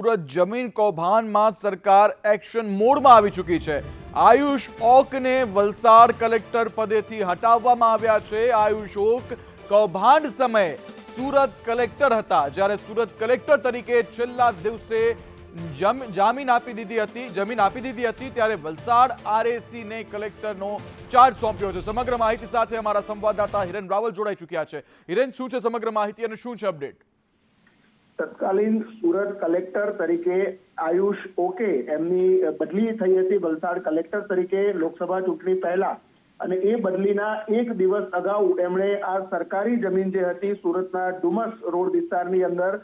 સુરત જમીન કૌભાંડમાં સરકાર એક્શન મોડમાં આવી ચૂકી છે. આયુષ ઓકને વલસાડ કલેક્ટર પદેથી હટાવવામાં આવ્યા છે. આયુષ ઓક કૌભાંડ સમયે સુરત કલેક્ટર હતા. જ્યારે સુરત કલેક્ટર તરીકે છેલ્લા દિવસે જમ- જામીન આપી દીધી હતી, જમીન આપી દીધી હતી, ત્યારે વલસાડ આરએસી ને કલેક્ટરનો ચાર્જ સોંપ્યો છે. સમગ્ર માહિતી સાથે અમારા સંવાદદાતા હિરેન રાવલ જોડાઈ ચૂક્યા છે. હિરેન, શું છે સમગ્ર માહિતી અને શું છે અપડેટ તત્કાલીન સુરત કલેક્ટર તરીકે આયુષ ઓકે એમની બદલી થઈ હતી, વલસાડ કલેક્ટર તરીકે લોકસભા ચૂંટણી પહેલા. અને એ બદલીના એક દિવસ અગાઉ એમણે આ સરકારી જમીન જે હતી, સુરતના ડુમસ રોડ વિસ્તારની અંદર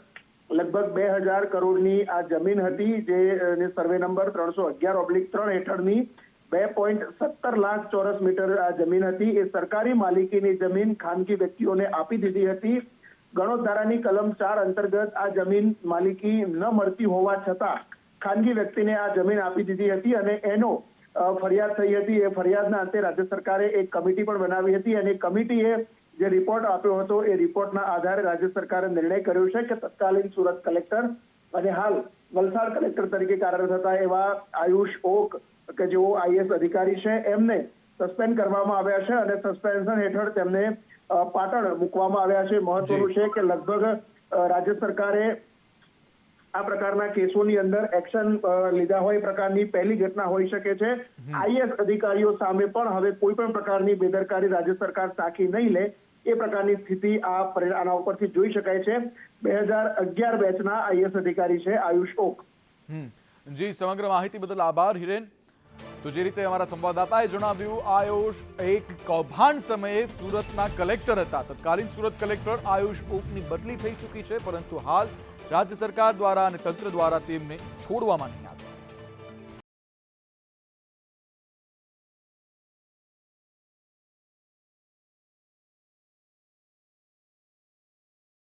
લગભગ બે હજાર કરોડની આ જમીન હતી, જે સર્વે નંબર ત્રણસો અગિયાર ઓબ્લિક ત્રણ હેઠળની બે પોઈન્ટ સત્તર લાખ ચોરસ મીટર આ જમીન હતી. એ સરકારી માલિકીની જમીન ખાનગી વ્યક્તિઓને આપી દીધી હતી. ગણોત ધારાની કલમ ચાર અંતર્ગત આ જમીન માલિકી ન મળતી હોવા છતાં ખાનગી વ્યક્તિને આ જમીન આપી દીધી હતી અને એનો ફરિયાદ થઈ હતી. એ ફરિયાદના અંતે રાજ્ય સરકારે એક કમિટી પણ બનાવી હતી અને કમિટીએ જે રિપોર્ટ આપ્યો હતો એ રિપોર્ટના આધારે રાજ્ય સરકારે નિર્ણય કર્યો છે કે તત્કાલીન સુરત કલેક્ટર અને હાલ વલસાડ કલેક્ટર તરીકે કાર્યરત હતા એવા આયુષ ઓક, કે જેઓ આઈએસ અધિકારી છે, એમને સસ્પેન્ડ કરવામાં આવ્યા છે અને સસ્પેન્શન હેઠળ તેમને પાટણ મૂકવામાં આવ્યા છે. મહત્વનું છે કે લગભગ રાજ્ય સરકારે આ પ્રકારના કેસોની અંદર એક્શન લીધા હોય પ્રકારની પહેલી ઘટના હોઈ શકે છે. આઈએસ અધિકારીઓ સામે પણ હવે કોઈ પણ પ્રકારની બેદરકારી રાજ્ય સરકાર સાખી નહીં લે એ પ્રકારની સ્થિતિ આ આના ઉપરથી જોઈ શકાય છે. બે હજાર અગિયાર બેચના આઈએસ અધિકારી છે આયુષ ઓક. જી સમગ્ર માહિતી બદલ આભાર હિરેન. તો જે રીતે અમારા સંવાદદાતાએ જણાવ્યું, આયુષ એક કૌભાંડ સમયે સુરતના કલેક્ટર હતા. તત્કાલીન સુરત કલેક્ટર આયુષ ઓકની બદલી થઈ ચૂકી છે, પરંતુ હાલ રાજ્ય સરકાર દ્વારા અને તંત્ર દ્વારા તેમને છોડવામાં નહીં